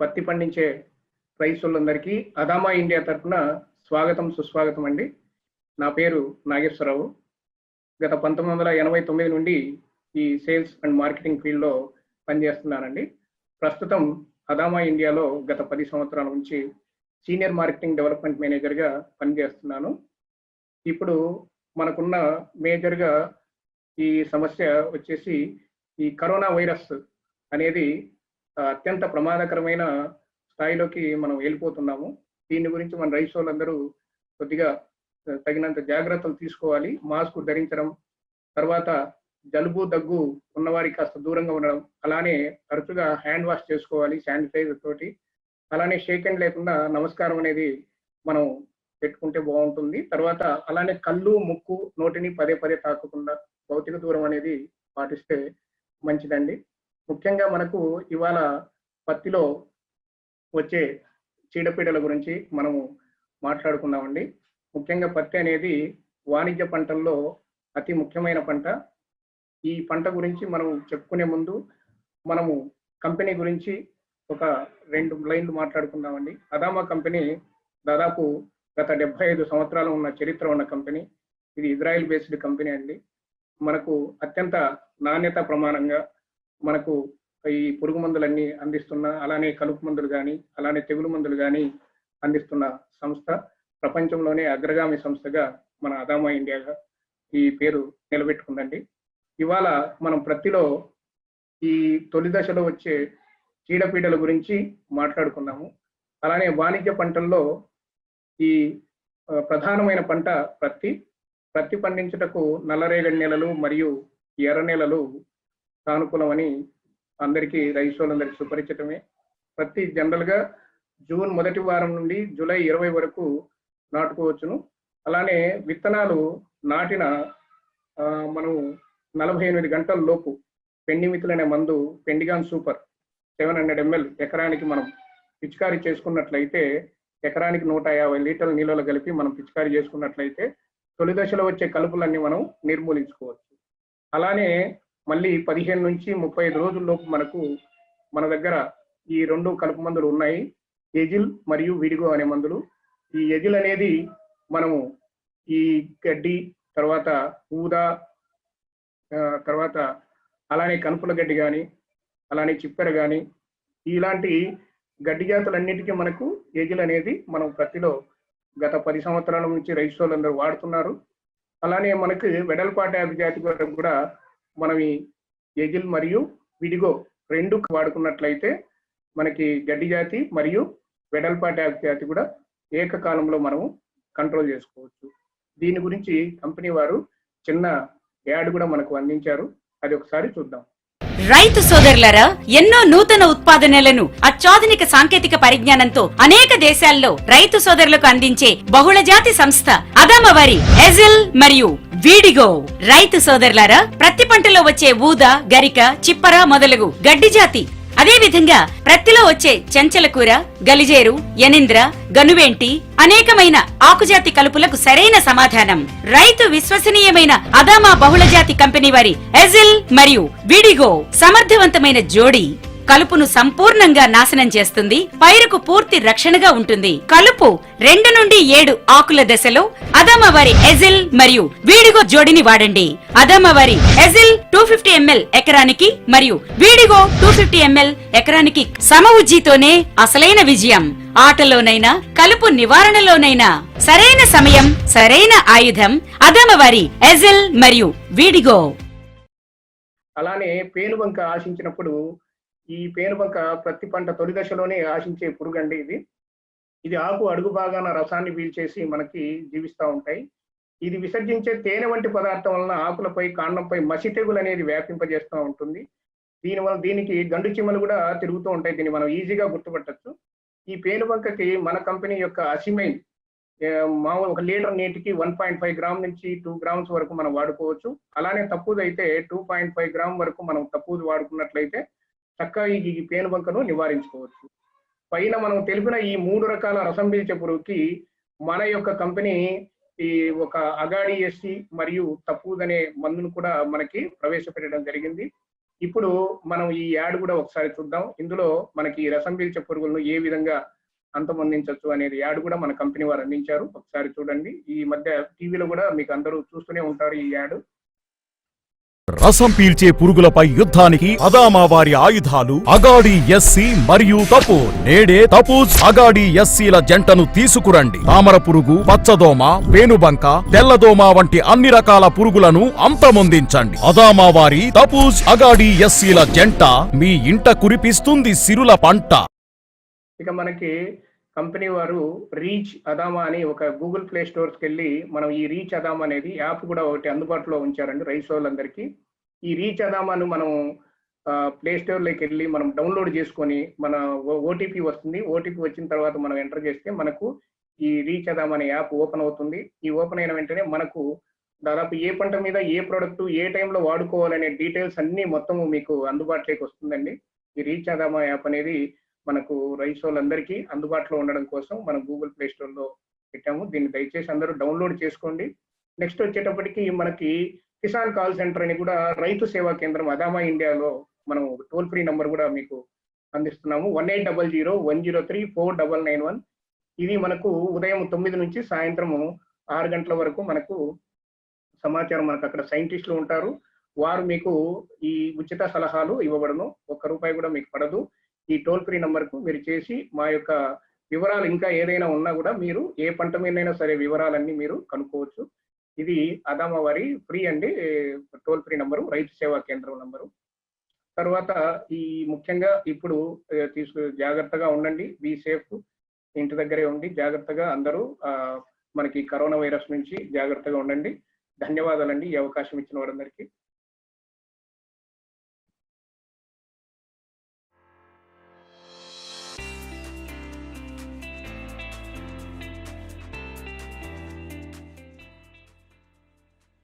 పత్తి పండించే రైతులందరికీ అదామా ఇండియా తరఫున స్వాగతం సుస్వాగతం అండి. నా పేరు నాగేశ్వరరావు. గత పంతొమ్మిది వందల ఎనభై తొమ్మిది నుండి ఈ సేల్స్ అండ్ మార్కెటింగ్ ఫీల్డ్లో పనిచేస్తున్నానండి. ప్రస్తుతం అదామా ఇండియాలో గత పది సంవత్సరాల నుంచి సీనియర్ మార్కెటింగ్ డెవలప్మెంట్ మేనేజర్గా పనిచేస్తున్నాను. ఇప్పుడు మనకున్న మేజర్గా ఈ సమస్య వచ్చేసి ఈ కరోనా వైరస్ అనేది అత్యంత ప్రమాదకరమైన స్థాయిలోకి మనం వెళ్ళిపోతున్నాము. దీని గురించి మన రైస్ వాళ్ళందరూ కొద్దిగా తగినంత జాగ్రత్తలు తీసుకోవాలి. మాస్క్ ధరించడం తర్వాత జలుబు దగ్గు ఉన్నవారికి కాస్త దూరంగా ఉండడం అలానే తరచుగా హ్యాండ్ వాష్ చేసుకోవాలి శానిటైజర్ తోటి. అలానే షేక్ హ్యాండ్ లేకుండా నమస్కారం అనేది మనం పెట్టుకుంటే బాగుంటుంది. తర్వాత అలానే కళ్ళు ముక్కు నోటిని పదే పదే తాకకుండా భౌతిక దూరం అనేది పాటిస్తే మంచిదండి. ముఖ్యంగా మనకు ఇవాళ పత్తిలో వచ్చే చీడపీడల గురించి మనము మాట్లాడుకుందామండి ముఖ్యంగా పత్తి అనేది వాణిజ్య పంటల్లో అతి ముఖ్యమైన పంట. ఈ పంట గురించి మనం చెప్పుకునే ముందు మనము కంపెనీ గురించి ఒక రెండు లైన్లు మాట్లాడుకుందామండి. అదామా కంపెనీ దాదాపు గత డెబ్బై ఐదు సంవత్సరాలు ఉన్న చరిత్ర ఉన్న కంపెనీ. ఇది ఇజ్రాయెల్ బేస్డ్ కంపెనీ అండి. మనకు అత్యంత నాణ్యత ప్రమాణంగా మనకు ఈ పురుగు మందులన్నీ అందిస్తున్న అలానే కలుపు మందులు కానీ అలానే తెగులు మందులు కానీ అందిస్తున్న సంస్థ ప్రపంచంలోనే అగ్రగామి సంస్థగా మన అదామా ఇండియాగా ఈ పేరు నిలబెట్టుకుందండి. ఇవాళ మనం ప్రతిలో ఈ తొలి దశలో వచ్చే చీడపీడల గురించి మాట్లాడుకున్నాము అలానే వాణిజ్య పంటల్లో ఈ ప్రధానమైన పంట ప్రత్తి. ప్రత్తి పండించుటకు నల్లరేగడి నేలలు మరియు ఎర్ర నేలలు సానుకూలం అని అందరికీ రైతులందరికీ సుపరిచితమే. ప్రతి జనరల్గా జూన్ మొదటి వారం నుండి జూలై ఇరవై వరకు నాటుకోవచ్చును. అలానే విత్తనాలు నాటిన ఆ, మనం నలభై ఎనిమిది గంటల లోపు పెండి మితులనే మందు పెండిగాన్ సూపర్ సెవెన్ హండ్రెడ్ ఎంఎల్ ఎకరానికి మనం పిచికారీ చేసుకున్నట్లయితే ఎకరానికి నూట యాభై లీటర్ల నీళ్ళలో కలిపి మనం పిచికారీ చేసుకున్నట్లయితే తొలి దశలో వచ్చే కలుపులన్నీ మనం నిర్మూలించుకోవచ్చు. అలానే మళ్ళీ పదిహేను నుంచి ముప్పై ఐదు రోజుల్లోపు మనకు మన దగ్గర ఈ రెండు కలుపు మందులు ఉన్నాయి. ఎజిల్ మరియు విడిగో అనే మందులు. ఈ ఎజిల్ అనేది మనము ఈ గడ్డి తర్వాత ఊదా తర్వాత అలానే కనుపుల గడ్డి కానీ అలానే చిప్పెర కానీ ఇలాంటి గడ్డి జాతులన్నిటికీ మనకు ఏజిల్ అనేది మనం ప్రతిలో గత పది సంవత్సరాల నుంచి రైతు సోదరులందరూ వాడుతున్నారు. అలానే మనకి వెడల్పాటి జాతి వరకు కూడా మనం ఈ ఎగిల్ మరియు విడిగో రెండు వాడుకున్నట్లయితే మనకి గడ్డి జాతి మరియు వెడల్పాటి జాతి కూడా ఏకకాలంలో మనము కంట్రోల్ చేసుకోవచ్చు. దీని గురించి కంపెనీ వారు చిన్న యాడ్ కూడా మనకు అందించారు. అది ఒకసారి చూద్దాం. రైతు సోదరులరా ఎన్నో నూతన ఉత్పాదనలను అత్యాధునిక సాంకేతిక పరిజ్ఞానంతో అనేక దేశాల్లో రైతు సోదరులకు అందించే బహుళజాతి సంస్థ అదామవరి ఎజిల్ మరియు వీడిగో. రైతు సోదరులారా ప్రతి పంటలో వచ్చే ఊద గరిక చిప్పర మొదలగు గడ్డి జాతి అదే విధంగా ప్రత్తిలో వచ్చే చెంచల కూర గలిజేరు యనింద్ర గనువేంటి అనేకమైన ఆకుజాతి కలుపులకు సరైన సమాధానం. రైతు విశ్వసనీయమైన అదామా బహుళజాతి కంపెనీ వారి ఎజిల్ మరియు విడిగో సమర్థవంతమైన జోడీ. కలుపును సంపూర్ణంగా నాశనం చేస్తుంది పైరుకు పూర్తి రక్షణగా ఉంటుంది. కలుపు రెండు నుండి ఏడు ఆకుల దశలో అదమవారి ఎజిల్ మరియు వీడిగో జోడిని వాడండి. అదమవారి ఎజిల్ టూ ఫిఫ్టీ ఎంఎల్ ఎకరానికి మరియు వీడిగో టూ ఫిఫ్టీ ఎంఎల్ ఎకరానికి సమ ఉజ్జీతోనే అసలైన విజయం. ఆటలోనైనా కలుపు నివారణలోనైనా. సరైన సమయం సరైన ఆయుధం అదమవారి ఎజిల్ మరియు వీడిగో. అలానే పేనుబంక ఆశించినప్పుడు ఈ పేనుబంక ప్రతి పంట తొలి దశలోనే ఆశించే పురుగండి ఇది. ఇది ఆకు అడుగు భాగాన రసాన్ని పీల్చేసి మనకి జీవిస్తూ ఉంటాయి. ఇది విసర్జించే తేనె వంటి పదార్థం వలన ఆకులపై కాండంపై మసి తెగులు అనేది వ్యాపింపజేస్తూ ఉంటుంది. దీని వల్ల దీనికి గండు చీమలు కూడా తిరుగుతూ ఉంటాయి. దీన్ని మనం ఈజీగా గుర్తుపట్టచ్చు. ఈ పేనుబంకకి మన కంపెనీ యొక్క అసిమైన్ ఏ, మామూలు ఒక లీటర్ నీటికి వన్ పాయింట్ ఫైవ్ గ్రామ్ నుంచి టూ గ్రామ్స్ వరకు మనం వాడుకోవచ్చు. అలానే తప్పుదు అయితే టూ పాయింట్ ఫైవ్ గ్రామ్ వరకు మనం తప్పుదు వాడుకున్నట్లయితే చక్కగా ఈ ఈ పేనుబంకను నివారించుకోవచ్చు. పైన మనం తెలిపిన ఈ మూడు రకాల రసం పీల్చే పురుగుకి మన యొక్క కంపెనీ ఈ ఒక అగాడి ఎస్సి మరియు తప్పుదనే అనే మందును కూడా మనకి ప్రవేశపెట్టడం జరిగింది. ఇప్పుడు మనం ఈ యాడ్ కూడా ఒకసారి చూద్దాం. ఇందులో మనకి ఈ రసం పీల్చే పురుగులను ఏ విధంగా అంతమొందించవచ్చు అనేది యాడ్ కూడా మన కంపెనీ వారు అందించారు. ఒకసారి చూడండి. ఈ మధ్య టీవీలో కూడా మీకు అందరూ చూస్తూనే ఉంటారు ఈ యాడ్. రసం పీల్చే పురుగులపై యుద్ధానికి అదామా వారి ఆయుధాలు అగాడి ఎస్సి మరియు తపూర్ నేడే తపూజ్ అగాడి ఎస్సీల జంటను తీసుకురండి. తామర పురుగు పచ్చదోమ పేనుబంక తెల్లదోమ వంటి అన్ని రకాల పురుగులను అంతమొందించండి. అదామా వారి తపూజ్ అగాడి ఎస్సీల జంట మీ ఇంట కురిపిస్తుంది సిరుల పంట. ఇక మనకి కంపెనీ వారు రీచ్ అదామా అని ఒక గూగుల్ ప్లే స్టోర్స్కి వెళ్ళి మనం ఈ రీచ్ అదామా అనేది యాప్ కూడా ఒకటి అందుబాటులో ఉంచారండి రైస్ వాళ్ళందరికీ. ఈ రీచ్ అదామాను మనం ప్లే స్టోర్లోకి వెళ్ళి మనం డౌన్లోడ్ చేసుకొని మన ఓటీపీ వస్తుంది. ఓటీపీ వచ్చిన తర్వాత మనం ఎంటర్ చేస్తే మనకు ఈ రీచ్ అదామా అనే యాప్ ఓపెన్ అవుతుంది. ఈ ఓపెన్ అయిన వెంటనే మనకు దాదాపు ఏ పంట మీద ఏ ప్రోడక్ట్ ఏ టైంలో వాడుకోవాలనే డీటెయిల్స్ అన్ని మొత్తం మీకు అందుబాటులోకి వస్తుందండి. ఈ రీచ్ అదామా యాప్ అనేది మనకు రైస్ వాళ్ళందరికీ అందుబాటులో ఉండడం కోసం మనం గూగుల్ ప్లే స్టోర్లో పెట్టాము. దీన్ని దయచేసి అందరూ డౌన్లోడ్ చేసుకోండి. నెక్స్ట్ వచ్చేటప్పటికి మనకి కిసాన్ కాల్ సెంటర్ అని కూడా రైతు సేవా కేంద్రం అదామా ఇండియాలో మనం టోల్ ఫ్రీ నంబర్ కూడా మీకు అందిస్తున్నాము. One eight double zero one zero three four double nine one. ఇది మనకు ఉదయం తొమ్మిది నుంచి సాయంత్రము ఆరు గంటల వరకు మనకు సమాచారం మనకు అక్కడ సైంటిస్టులు ఉంటారు. వారు మీకు ఈ ఉచిత సలహాలు ఇవ్వబడను. ఒక్క రూపాయి కూడా మీకు పడదు. ఈ టోల్ ఫ్రీ నంబర్కు మీరు చేసి మా యొక్క వివరాలు ఇంకా ఏదైనా ఉన్నా కూడా మీరు ఏ పంట మీదైనా సరే వివరాలన్నీ మీరు కనుక్కోవచ్చు. ఇది అదామా వారి ఫ్రీ అండి టోల్ ఫ్రీ నంబరు రైతు సేవా కేంద్రం నంబరు. తర్వాత ఈ ముఖ్యంగా ఇప్పుడు తీసుకు జాగ్రత్తగా ఉండండి బీ సేఫ్ ఇంటి దగ్గరే ఉండి జాగ్రత్తగా అందరూ ఆ, మనకి కరోనా వైరస్ నుంచి జాగ్రత్తగా ఉండండి. ధన్యవాదాలండి ఈ అవకాశం ఇచ్చిన వారందరికీ.